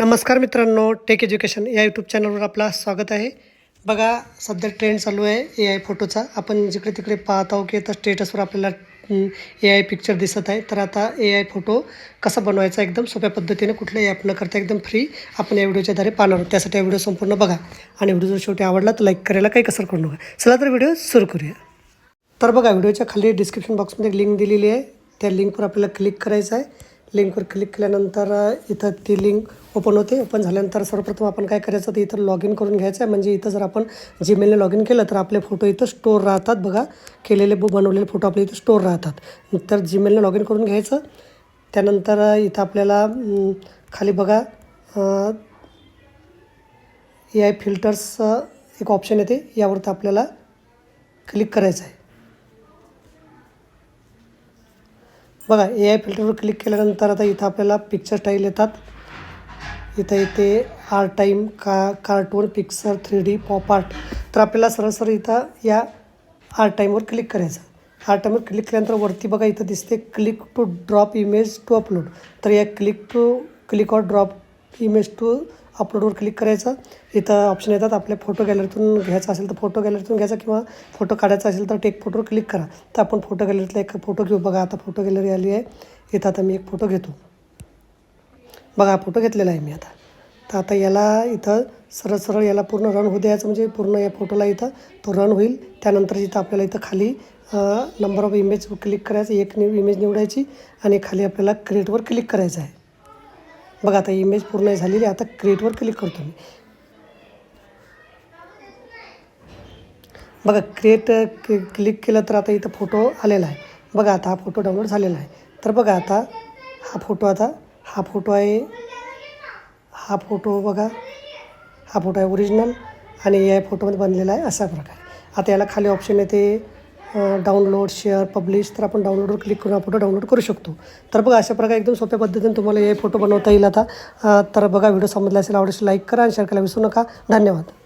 नमस्कार मित्रांनो take education या यूट्यूब चॅनलवर आपला स्वागत आहे. बघा सध्या ट्रेंड चालू आहे ए आय फोटोचा आपण जिकडे तिकडे पाहत आहोत की आता स्टेटसवर आपल्याला ए आय पिक्चर दिसत आहे. तर आता ए आय फोटो कसा बनवायचा एकदम सोप्या पद्धतीने कुठल्याही ॲप न करता एकदम फ्री आपण या व्हिडिओच्या पाहणार आहोत. त्यासाठी हा व्हिडिओ संपूर्ण बघा. आणि व्हिडिओ जर शेवटी आवडला तर लाईक करायला काही कसर करू नका. चला तर व्हिडिओ सुरू करूया. तर बघा व्हिडिओच्या खाली डिस्क्रिप्शन बॉक्समध्ये एक लिंक दिलेली आहे. त्या लिंकवर आपल्याला क्लिक करायचं आहे. लिंकवर क्लिक केल्यानंतर इथं ती लिंक ओपन होते. ओपन झाल्यानंतर सर्वप्रथम आपण काय करायचं तर इथं लॉग इन करून घ्यायचं आहे. म्हणजे इथं जर आपण जीमेलने लॉग इन केलं तर आपले फोटो इथं स्टोर राहतात बघा. केलेले ब- बनवलेले फोटो आपले इथं स्टोर राहतात. तर जीमेलने लॉग इन करून घ्यायचं. त्यानंतर इथं आपल्याला खाली बघा ए आय फिल्टर्स एक ऑप्शन येते. यावरती आपल्याला क्लिक करायचं आहे. बघा ए आय फिल्टरवर क्लिक केल्यानंतर आता इथं आपल्याला पिक्चर स्टाईल येतात. इथं येते आर्ट टाईम का cartoon picture three D pop art तर आपल्याला सरळ इथं या आर्ट टाईमवर क्लिक करायचं. आर्ट टाईमवर क्लिक केल्यानंतर वरती बघा इथं दिसते click to drop image to upload तर या click to click or drop image to अपलोडवर click करायचं. इथं ऑप्शन येतात. आपल्या फोटो गॅलरीतून घ्यायचा असेल तर फोटो गॅलरीतून घ्यायचा किंवा फोटो काढायचा असेल तर टेक फोटोवर क्लिक करा. तर आपण फोटो गॅलरीतला एक फोटो घेऊ. बघा आता फोटो गॅलरी आली आहे. इथं आता मी एक फोटो घेतो. बघा हा फोटो घेतलेला आहे मी आता. तर आता याला इथं सरळ सरळ याला पूर्ण रन होऊ द्यायचं म्हणजे पूर्ण या फोटोला इथं तो रन होईल. त्यानंतर इथं आपल्याला इथं खाली नंबर ऑफ इमेज क्लिक करायचं. एक इमेज निवडायची आणि खाली आपल्याला क्रिएटवर क्लिक करायचं आहे. बघा आता इमेज पूर्ण झालेली आहे. आता क्रिएटवर क्लिक करतो मी. बघा क्रिएट क्लिक केलं तर आता इथं फोटो आलेला आहे. बघा आता हा फोटो डाउनलोड झालेला आहे. तर बघा आता हा फोटो आता हा फोटो आहे. हा फोटो बघा. हा फोटो आहे ओरिजिनल आणि या फोटोमध्ये बनलेला आहे असा प्रकार. आता याला खाली ऑप्शन येते. डाउनलोड शेअर पब्लिश तर आपण डाउनलोडवर क्लिक करून हा फोटो डाउनलोड करू शकतो. तर बघा अशा प्रकारे एकदम सोप्या पद्धतीने तुम्हाला हे फोटो बनवता येईल आता. तर बघा व्हिडिओ समजला असेल आवडेल लाईक करा आणि शेअर करायला विसरू नका. धन्यवाद.